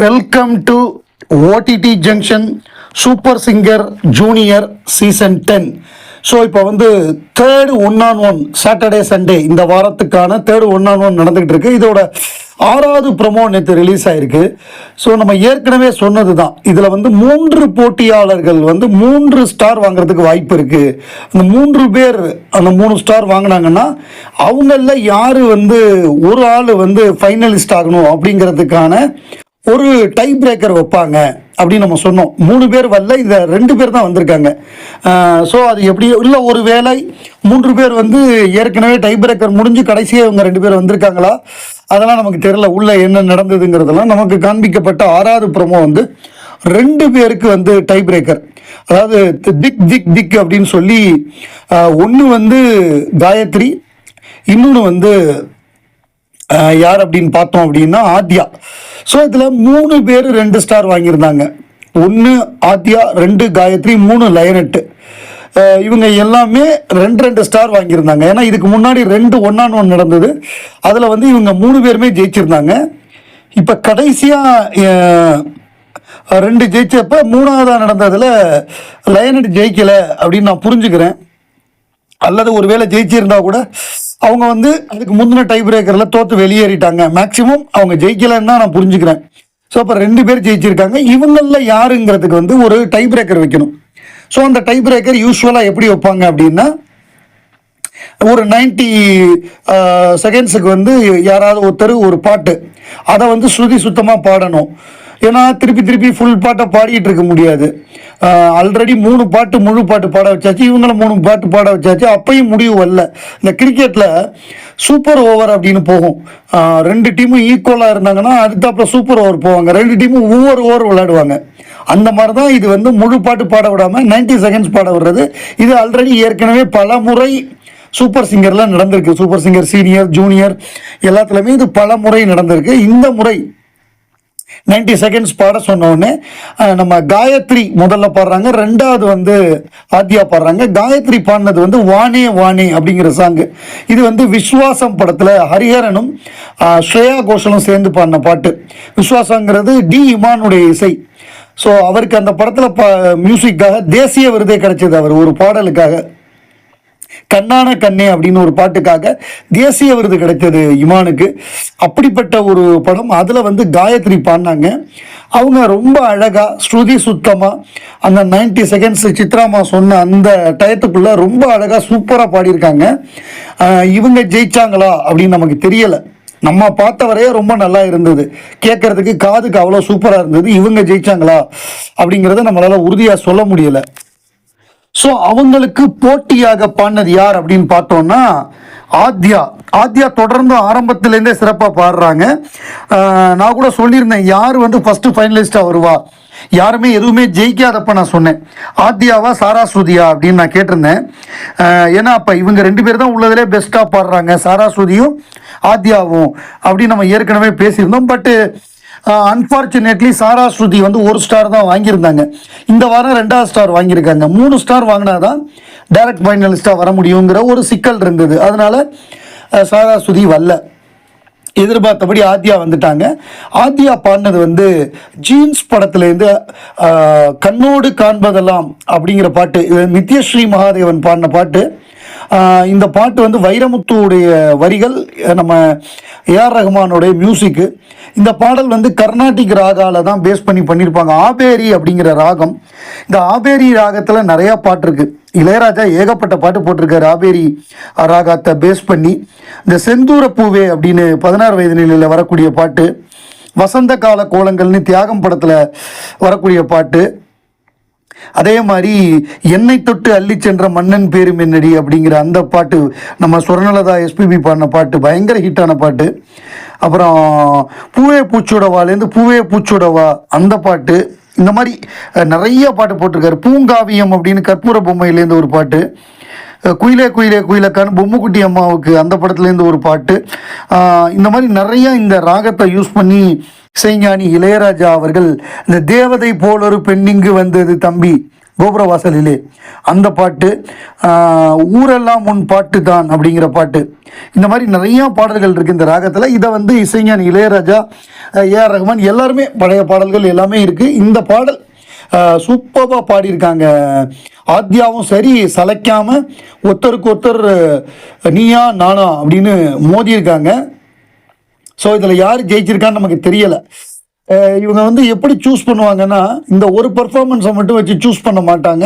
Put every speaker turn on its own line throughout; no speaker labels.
Welcome to OTT junction super singer junior season ten so இப்போ வந்து third one on one Saturday Sunday இந்த வாரத்துக்கான third one on one நடந்துகிட்டு இருக்கு. இதோட ஆறாவது ப்ரொமோ நேற்று ரிலீஸ் ஆயிருக்கு. ஸோ நம்ம ஏற்கனவே சொன்னது தான் இதில் வந்து மூன்று போட்டியாளர்கள் வந்து மூன்று ஸ்டார் வாங்குறதுக்கு வாய்ப்பு இருக்கு. அந்த மூன்று பேர் அந்த மூணு ஸ்டார் வாங்கினாங்கன்னா அவங்களில் யார் வந்து ஒரு ஆள் வந்து ஃபைனலிஸ்ட் ஆகணும் அப்படிங்கிறதுக்கான ஒரு டை பிரேக்கர் வைப்பாங்க அப்படின்னு நம்ம சொன்னோம். மூணு பேர் வரல இந்த ரெண்டு பேர் தான் வந்திருக்காங்க. ஸோ அது எப்படி இல்லை ஒரு வேளை மூன்று பேர் வந்து ஏற்கனவே டை பிரேக்கர் முடிஞ்சு கடைசியாக இவங்க ரெண்டு பேர் வந்திருக்காங்களா? அதெல்லாம் நமக்கு தெரியல உள்ள என்ன நடந்ததுங்கிறதெல்லாம் நமக்கு காண்பிக்கப்பட்ட ஆறாவது ப்ரோமோ வந்து ரெண்டு பேருக்கு வந்து டை பிரேக்கர் அதாவது திக் திக் திக் அப்படின்னு சொல்லி ஒன்று வந்து காயத்ரி இன்னொன்று வந்து யார் அப்படின்னு பார்த்தோம் அப்படின்னா ஆத்யா. ஸோ இதில் மூணு பேர் ரெண்டு ஸ்டார் வாங்கியிருந்தாங்க. ஒன்று ஆத்யா ரெண்டு காயத்ரி மூணு லயனட்டு இவங்க எல்லாமே ரெண்டு ரெண்டு ஸ்டார் வாங்கியிருந்தாங்க. ஏன்னா இதுக்கு முன்னாடி ரெண்டு ஒன்னான் ஒன் நடந்தது. அதில் வந்து இவங்க மூணு பேருமே ஜெயிச்சிருந்தாங்க. இப்போ கடைசியாக ரெண்டு ஜெயிச்சப்ப மூணாவதாக நடந்ததில் லயனட் ஜெயிக்கலை அப்படின்னு நான் புரிஞ்சுக்கிறேன். அல்லது ஒருவேளை ஜெயிச்சிருந்தா கூட அவங்க வந்து அதுக்கு முந்தின டை பிரேக்கரில் தோற்று வெளியேறிட்டாங்க. மேக்சிமம் அவங்க ஜெயிக்கலன்னு தான் நான் புரிஞ்சுக்கிறேன். ஸோ அப்போ ரெண்டு பேர் ஜெயிச்சிருக்காங்க. இவங்களில் யாருங்கிறதுக்கு வந்து ஒரு டை பிரேக்கர் வைக்கணும். ஸோ அந்த டை பிரேக்கர் யூஸ்வலாக எப்படி வைப்பாங்க அப்படின்னா ஒரு நைன்டி செகண்ட்ஸுக்கு வந்து யாராவது ஒருத்தர் ஒரு பாட்டு அதை வந்து ஸ்ருதி சுத்தமாக பாடணும். ஏன்னா திருப்பி திருப்பி ஃபுல் பாட்டை பாடிட்டு இருக்க முடியாது. ஆல்ரெடி மூணு பாட்டு முழு பாட்டு பாட வச்சாச்சு. இவங்கள மூணு பாட்டு பாட வச்சாச்சு. அப்பையும் முடிவு வரல. இந்த கிரிக்கெட்டில் சூப்பர் ஓவர் அப்படின்னு போகும். ரெண்டு டீமும் ஈக்குவலாக இருந்தாங்கன்னா அடுத்தாப்புல சூப்பர் ஓவர் போவாங்க. ரெண்டு டீமும் ஒவ்வொரு ஓவர் விளையாடுவாங்க. அந்த மாதிரி தான் இது வந்து முழு பாட்டு பாட விடாமல் 90 செகண்ட்ஸ் பாட விடுறது. இது ஆல்ரெடி ஏற்கனவே பல முறை சூப்பர் சிங்கர்லாம் நடந்திருக்கு. சூப்பர் சிங்கர் சீனியர் ஜூனியர் எல்லாத்துலேயுமே இது பல முறை நடந்திருக்கு. இந்த முறை 90 செகண்ட்ஸ் பாட சொன்னோடனே நம்ம காயத்ரி முதல்ல பாடுறாங்க ரெண்டாவது வந்து ஆத்தியா பாடுறாங்க. காயத்ரி பாடினது வந்து வானே வானே அப்படிங்கிற சாங்கு இது வந்து விஸ்வாசம் படத்தில் ஹரிஹரனும் ஸ்ரேயா கோஷலும் சேர்ந்து பாடின பாட்டு. விஸ்வாசங்கிறது டி இமானுடைய இசை. ஸோ அவருக்கு அந்த படத்தில் ப மியூசிக்காக தேசிய விருதே கிடைச்சது அவர் ஒரு பாடலுக்காக. கண்ணான கண்ணே அப்படின்னு ஒரு பாட்டுக்காக தேசிய விருது கிடைத்தது இமானுக்கு. அப்படிப்பட்ட ஒரு படம். அதில் வந்து காயத்ரி பாடினாங்க. அவங்க ரொம்ப அழகாக ஸ்ருதி சுத்தமாக அந்த 90 செகண்ட்ஸ் சித்ராமா சொன்ன அந்த டயத்துக்குள்ளே ரொம்ப அழகாக சூப்பராக பாடியிருக்காங்க. ஆஹ் இவங்க ஜெயிச்சாங்களா அப்படின்னு நமக்கு தெரியலை. நம்ம பார்த்த வரையே ரொம்ப நல்லா இருந்தது. கேட்கறதுக்கு காதுக்கு அவ்வளோ சூப்பராக இருந்தது. இவங்க ஜெயிச்சாங்களா அப்படிங்கிறத நம்மளால் உறுதியாக சொல்ல முடியலை. ஸோ அவங்களுக்கு போட்டியாக பாடினது யார் அப்படின்னு பார்த்தோம்னா ஆத்யா. ஆத்யா தொடர்ந்து ஆரம்பத்துலேருந்தே சிறப்பாக பாடுறாங்க. நான் கூட சொல்லியிருந்தேன் யார் வந்து ஃபஸ்ட்டு ஃபைனலிஸ்ட்டாக வருவா? யாருமே எதுவுமே ஜெயிக்காதப்ப நான் சொன்னேன். ஆத்யாவா சாராஸ்ருதியா அப்படின்னு நான் கேட்டிருந்தேன். ஏன்னா அப்போ இவங்க ரெண்டு பேர் தான் உள்ளதிலே பெஸ்ட்டாக பாடுறாங்க சாராஸ்ருதியும் ஆத்யாவும் அப்படின்னு நம்ம ஏற்கனவே பேசியிருந்தோம். பட்டு அன்ஃபார்ச்சுனேட்லி சாரா ஸ்ருதி வந்து ஒரு ஸ்டார் தான் வாங்கியிருந்தாங்க. இந்த வாரம் ரெண்டாவது ஸ்டார் வாங்கியிருக்காங்க. மூணு ஸ்டார் வாங்கினா தான் டைரக்ட் ஃபைனலிஸ்ட்டாக வர முடியுங்கிற ஒரு சிக்கல் இருந்தது. அதனால் சாரா ஸ்ருதி வரல. எதிர்பார்த்தபடி ஆத்யா வந்துட்டாங்க. ஆத்யா பாடினது வந்து ஜீன்ஸ் படத்துலேருந்து கண்ணோடு காண்பதெல்லாம் அப்படிங்கிற பாட்டு இது நித்யஸ்ரீ மகாதேவன் பாடின பாட்டு. இந்த பாட்டு வந்து வைரமுத்துவுடைய வரிகள் நம்ம ஏஆர் ரஹ்மானுடைய மியூசிக்கு இந்த பாடல் வந்து கர்நாடிக் ராகால தான் பேஸ் பண்ணி பண்ணியிருப்பாங்க ஆபேரி அப்படிங்கிற ராகம். இந்த ஆபேரி ராகத்தில் நிறையா பாட்டு இருக்குது இளையராஜா ஏகப்பட்ட பாட்டு போட்டிருக்காரு ஆபேரி ராகத்தை பேஸ் பண்ணி. இந்த செந்தூர பூவே அப்படின்னு பதினாறு வயது நிலையில் வரக்கூடிய பாட்டு. வசந்த கால கோலங்கள்னு தியாகம் படத்தில் வரக்கூடிய பாட்டு. அதே மாதிரி என்னை தொட்டு அள்ளி சென்ற மன்னன் பேரும் என்னடி அப்படிங்கிற அந்த பாட்டு நம்ம சுரநலதா எஸ்பிபி பாடின பாட்டு பயங்கர ஹிட்டான பாட்டு. அப்புறம் பூவே பூச்சோடவாலேருந்து பூவே பூச்சோடவா அந்த பாட்டு. இந்த மாதிரி நிறைய பாட்டு போட்டிருக்காரு. பூங்காவியம் அப்படின்னு கற்பூர பொம்மையிலேருந்து ஒரு பாட்டு. குயிலே குயிலே குயிலக்கான்னு பொம்முக்குட்டி அம்மாவுக்கு அந்த படத்துலேருந்து ஒரு பாட்டு. இந்த மாதிரி நிறையா இந்த ராகத்தை யூஸ் பண்ணி இசைஞானி இளையராஜா அவர்கள் இந்த தேவதை போல் ஒரு பெண்ணிங்கு வந்தது தம்பி. கோபுர வாசலிலே. அந்த பாட்டு ஊரெல்லாம் உன் பாட்டு தான் அப்படிங்கிற பாட்டு. இந்த மாதிரி நிறையா பாடல்கள் இருக்குது இந்த ராகத்தில். இதை வந்து இசைஞானி இளையராஜா ஏஆர் ரஹ்மான் எல்லாருமே பழைய பாடல்கள் எல்லாமே இருக்குது இந்த பாடல் சூப்பராக பாடியிருக்காங்க. ஆத்யாவும் சரி சலைக்காமல் ஒருத்தருக்கு ஒருத்தர் நீயா நானா அப்படின்னு மோதியிருக்காங்க. ஸோ இதில் யார் ஜெயிச்சிருக்கான்னு நமக்கு தெரியலை. இவங்க வந்து எப்படி சூஸ் பண்ணுவாங்கன்னா இந்த ஒரு பர்ஃபார்மன்ஸை மட்டும் வச்சு சூஸ் பண்ண மாட்டாங்க.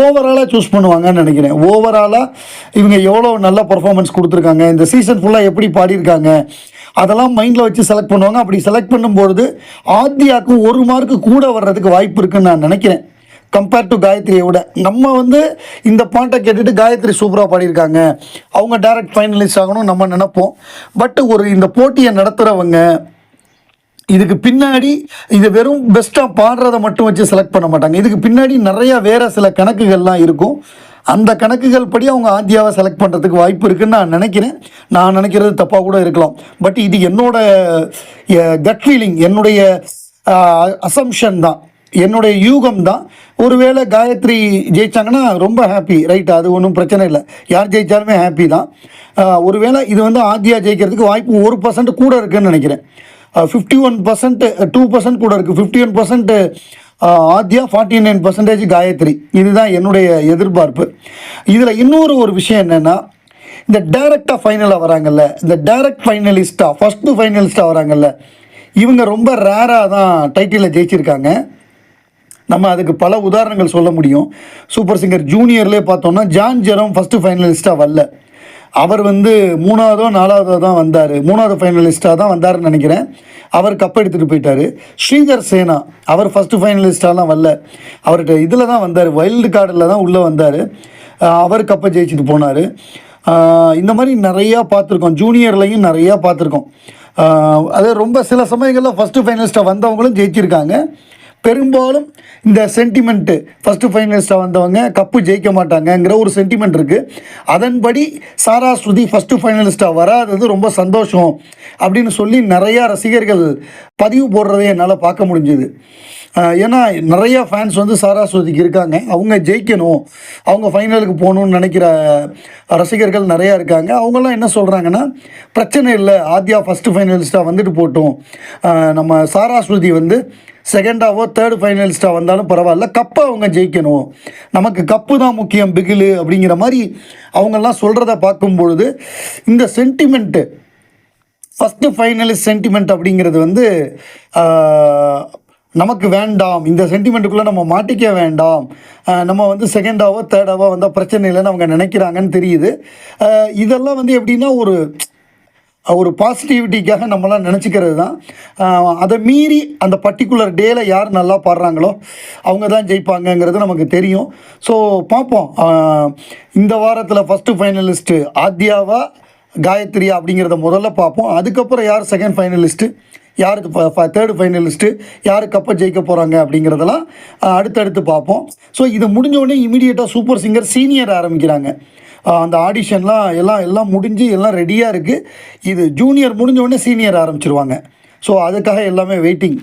ஓவராலாக சூஸ் பண்ணுவாங்கன்னு நினைக்கிறேன். ஓவராலாக இவங்க எவ்வளோ நல்ல பர்ஃபார்மன்ஸ் கொடுத்துருக்காங்க. இந்த சீசன் ஃபுல்லாக எப்படி பாடியிருக்காங்க. அதெல்லாம் மைண்டில் வச்சு செலக்ட் பண்ணுவாங்க. அப்படி செலக்ட் பண்ணும்பொழுது ஆத்யாவுக்கு ஒரு மார்க்கு கூட வர்றதுக்கு வாய்ப்பு இருக்குன்னு நான் நினைக்கிறேன். கம்பேர் டு காயத்ரியை விட நம்ம வந்து இந்த பாட்டை கேட்டுட்டு காயத்ரி சூப்பராக பாடியிருக்காங்க. அவங்க டைரக்ட் ஃபைனலிஸ்ட் ஆகணும் நம்ம நினைப்போம். பட் ஒரு இந்த போட்டியை நடத்துகிறவங்க இதுக்கு பின்னாடி இது வெறும் பெஸ்ட்டாக பாடுறதை மட்டும் வச்சு செலக்ட் பண்ண மாட்டாங்க. இதுக்கு பின்னாடி நிறையா வேறு சில கணக்குகள்லாம் இருக்கும். அந்த கணக்குகள் படி அவங்க ஆந்தியாவை செலக்ட் பண்ணுறதுக்கு வாய்ப்பு இருக்குதுன்னு நான் நினைக்கிறேன். நான் நினைக்கிறது தப்பாக கூட இருக்கலாம். பட் இது என்னோட கட் ஃபீலிங் என்னுடைய அசம்ஷன் தான். என்னுடைய யூகம் தான் ஒருவேளை காயத்ரி ஜெயிச்சாங்கன்னா ரொம்ப ஹாப்பி ரைட் அது ஒன்றும் பிரச்சனை இல்லை. யார் ஜெயித்தாலுமே ஹாப்பி தான். ஒருவேளை இது வந்து ஆத்யா ஜெயிக்கிறதுக்கு வாய்ப்பு ஒரு பர்சன்ட் கூட இருக்குன்னு நினைக்கிறேன். Fifty one percent two percent கூட இருக்குது fifty one percent Aadhya forty nine percentage Gayathri. இதுதான் என்னுடைய எதிர்பார்ப்பு. இதில் இன்னொரு ஒரு விஷயம் என்னென்னா இந்த டைரக்டாக ஃபைனலாக வராங்கல்ல இந்த டைரக்ட் ஃபைனலிஸ்ட்டாக ஃபஸ்ட்டு ஃபைனலிஸ்ட்டாக வராங்கல்ல இவங்க ரொம்ப ரேராக தான் டைட்டிலில் ஜெயிச்சிருக்காங்க. நம்ம அதுக்கு பல உதாரணங்கள் சொல்ல முடியும். சூப்பர் சிங்கர் ஜூனியர்லேயே பார்த்தோம்னா ஜான் ஜெரம் ஃபஸ்ட்டு ஃபைனலிஸ்ட்டாக வரல. அவர் வந்து மூணாவதோ நாலாவதோ தான் வந்தார். மூணாவது ஃபைனலிஸ்ட்டாக தான் வந்தாருன்னு நினைக்கிறேன். அவர் கப் எடுத்துகிட்டு போயிட்டார். ஸ்ரீதர் சேனா அவர் ஃபஸ்ட்டு ஃபைனலிஸ்ட்டாலாம் வரல. அவர்கிட்ட இதில் தான் வந்தார். வைல்டு கார்டில் தான் உள்ளே வந்தார். அவர் கப்பை ஜெயிச்சுட்டு போனார். இந்த மாதிரி நிறையா பார்த்துருக்கோம். ஜூனியர்லையும் நிறையா பார்த்துருக்கோம். அது ரொம்ப சில சமயங்களில் ஃபஸ்ட்டு ஃபைனலிஸ்ட்டாக வந்தவங்களும் ஜெயிச்சிருக்காங்க. பெரும்பாலும் இந்த சென்டிமெண்ட்டு ஃபஸ்ட்டு ஃபைனலிஸ்ட்டாக வந்தவங்க கப்பு ஜெயிக்க மாட்டாங்கங்கிற ஒரு சென்டிமெண்ட் இருக்குது அதன்படி சாரா ஸ்ருதி ஃபஸ்ட்டு ஃபைனலிஸ்ட்டாக வராதது ரொம்ப சந்தோஷம் அப்படின்னு சொல்லி நிறையா ரசிகர்கள் பதிவு போடுறதை என்னால் பார்க்க முடிஞ்சுது. ஏன்னா நிறைய ஃபேன்ஸ் வந்து சாராஸ்வதிக்கு இருக்காங்க. அவங்க ஜெயிக்கணும். அவங்க ஃபைனலுக்கு போகணும்னு நினைக்கிற ரசிகர்கள் நிறையா இருக்காங்க. அவங்கெல்லாம் என்ன சொல்கிறாங்கன்னா பிரச்சனை இல்லை. ஆத்யா ஃபஸ்ட்டு ஃபைனலிஸ்ட்டாக வந்துட்டு போட்டோம். நம்ம சாராஸ்வதி வந்து செகண்டாவோ தேர்டு ஃபைனலிஸ்ட்டாக வந்தாலும் பரவாயில்ல. கப்பை அவங்க ஜெயிக்கணும். நமக்கு கப்பு தான் முக்கியம் பிகிலு அப்படிங்கிற மாதிரி அவங்கெல்லாம் சொல்கிறத பார்க்கும்பொழுது இந்த சென்டிமெண்ட்டு ஃபஸ்ட்டு ஃபைனலிஸ்ட் சென்டிமெண்ட் அப்படிங்கிறது வந்து நமக்கு வேண்டாம். இந்த சென்டிமெண்ட்டுக்குள்ளே நம்ம மாட்டிக்க வேண்டாம். நம்ம வந்து செகண்டாவோ தேர்டாவோ வந்தால் பிரச்சனை இல்லைன்னு அவங்க நினைக்கிறாங்கன்னு தெரியுது. இதெல்லாம் வந்து எப்படின்னா ஒரு ஒரு பாசிட்டிவிட்டிக்காக நம்மளாம் நினச்சிக்கிறது தான். அதை மீறி அந்த பர்டிகுலர் டேல யார் நல்லா பாடுறாங்களோ அவங்க தான் ஜெயிப்பாங்கங்கிறது நமக்கு தெரியும். ஸோ பார்ப்போம். இந்த வாரத்தில் ஃபஸ்ட்டு ஃபைனலிஸ்ட்டு ஆத்யாவா காயத்ரியா அப்படிங்கிறத முதல்ல பார்ப்போம். அதுக்கப்புறம் யார் செகண்ட் ஃபைனலிஸ்ட்டு யாருக்கு தேர்டு ஃபைனலிஸ்ட்டு யார் கப்பை ஜெயிக்க போகிறாங்க அப்படிங்கிறதெல்லாம் அடுத்தடுத்து பார்ப்போம். ஸோ இது முடிஞ்ச உடனே இமீடியட்டாக சூப்பர் சிங்கர் சீனியர் ஆரம்பிக்கிறாங்க. அந்த ஆடிஷன்லாம் எல்லாம் எல்லாம் முடிஞ்சு எல்லாம் ரெடியாக இருக்குது இது ஜூனியர் முடிஞ்ச உடனே சீனியர் ஆரம்பிச்சிருவாங்க. ஸோ அதுக்காக எல்லாமே வெயிட்டிங்